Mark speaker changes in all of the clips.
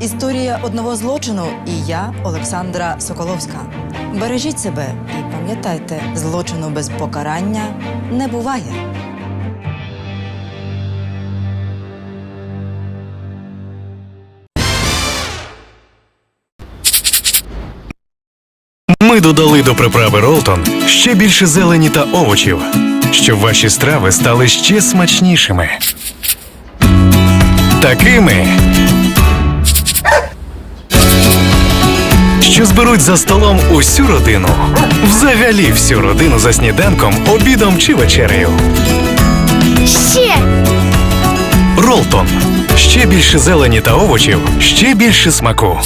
Speaker 1: Історія одного злочину, і я, Олександра Соколовська. Бережіть себе і пам'ятайте, злочину без покарання не буває.
Speaker 2: Ми додали до приправи Ролтон ще більше зелені та овочів, щоб ваші страви стали ще смачнішими. Такими. Зберуть за столом усю родину. Взагалі всю родину за сніданком, обідом чи вечерею.
Speaker 3: Ще
Speaker 2: Ролтон. Ще більше зелені та овочів, ще більше смаку.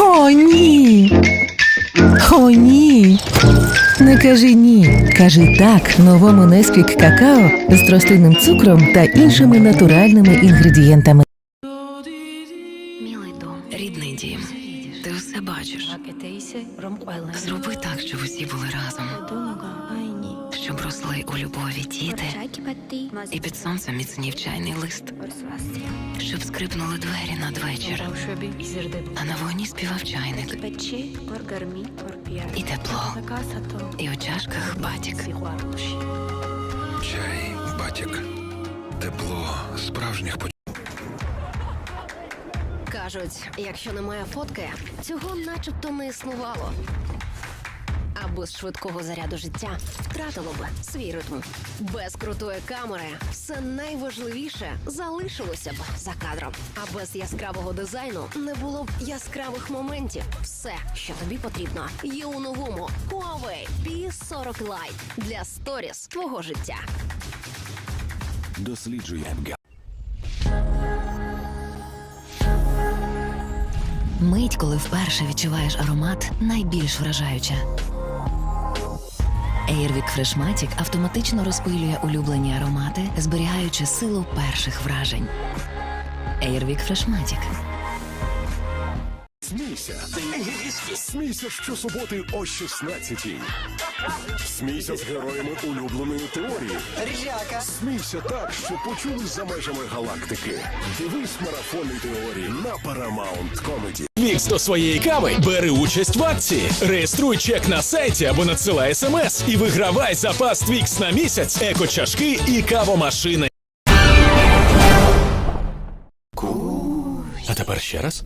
Speaker 4: О, ні. О, ні. Не кажи ні. Кажи так новому Несквік какао з тростинним цукром та іншими натуральними інгредієнтами.
Speaker 5: Зроби так, щоб усі були разом, щоб росли у любові діти. І під сонцем міцнів чайний лист, щоб скрипнули двері надвечір, а на вогні співав чайник, і тепло, і у чашках батік.
Speaker 6: Чай, батік, тепло справжніх почуттів.
Speaker 7: Кажуть, якщо немає фотки, цього начебто не існувало. А без швидкого заряду життя втратило б свій ритм. Без крутої камери все найважливіше залишилося б за кадром. А без яскравого дизайну не було б яскравих моментів. Все, що тобі потрібно, є у новому Huawei P40 Lite для сторіс твого життя.
Speaker 6: Досліджує
Speaker 5: Мить, коли вперше відчуваєш аромат, найбільш вражаюча. Airwick Freshmatic автоматично розпилює улюблені аромати, зберігаючи силу перших вражень. Airwick Freshmatic.
Speaker 8: Смійся. Смійся щосуботи о 16-й. Смійся з героями улюбленої теорії. Смійся так, що почули за межами галактики. Дивись марафонні теорії на Paramount Comedy.
Speaker 9: Мікс до своєї кави бери участь в акції. Реєструй чек на сайті або надсилай смс і вигравай запас Твікс на місяць, еко-чашки і кавомашини. А тепер ще раз.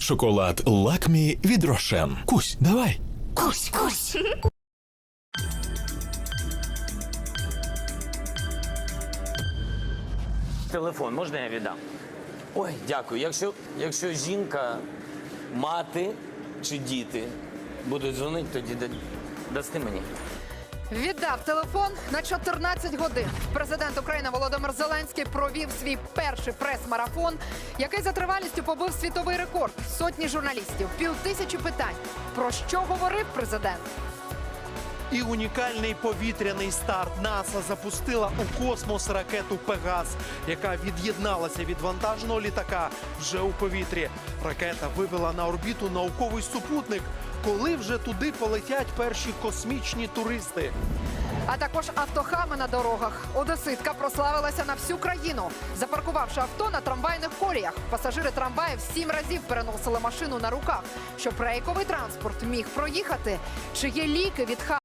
Speaker 9: Шоколад Лакмі від Рошен. Кусь, давай.
Speaker 10: Телефон можна я віддам? Ой, дякую. Якщо, якщо жінка, мати чи діти будуть дзвонити, тоді да- дасти мені.
Speaker 11: Віддав телефон на 14 годин. Президент України Володимир Зеленський провів свій перший прес-марафон, який за тривалістю побив світовий рекорд. Сотні журналістів, півтисячі питань. Про що говорив президент?
Speaker 12: І унікальний повітряний старт НАСА запустила у космос ракету Пегас, яка від'єдналася від вантажного літака вже у повітрі. Ракета вивела на орбіту науковий супутник. Коли вже туди полетять перші космічні туристи?
Speaker 11: А також автохами на дорогах. Одеситка прославилася на всю країну, запаркувавши авто на трамвайних коліях. Пасажири трамваїв сім разів переносили машину на руках, щоб рейковий транспорт міг проїхати. Чи є ліки від?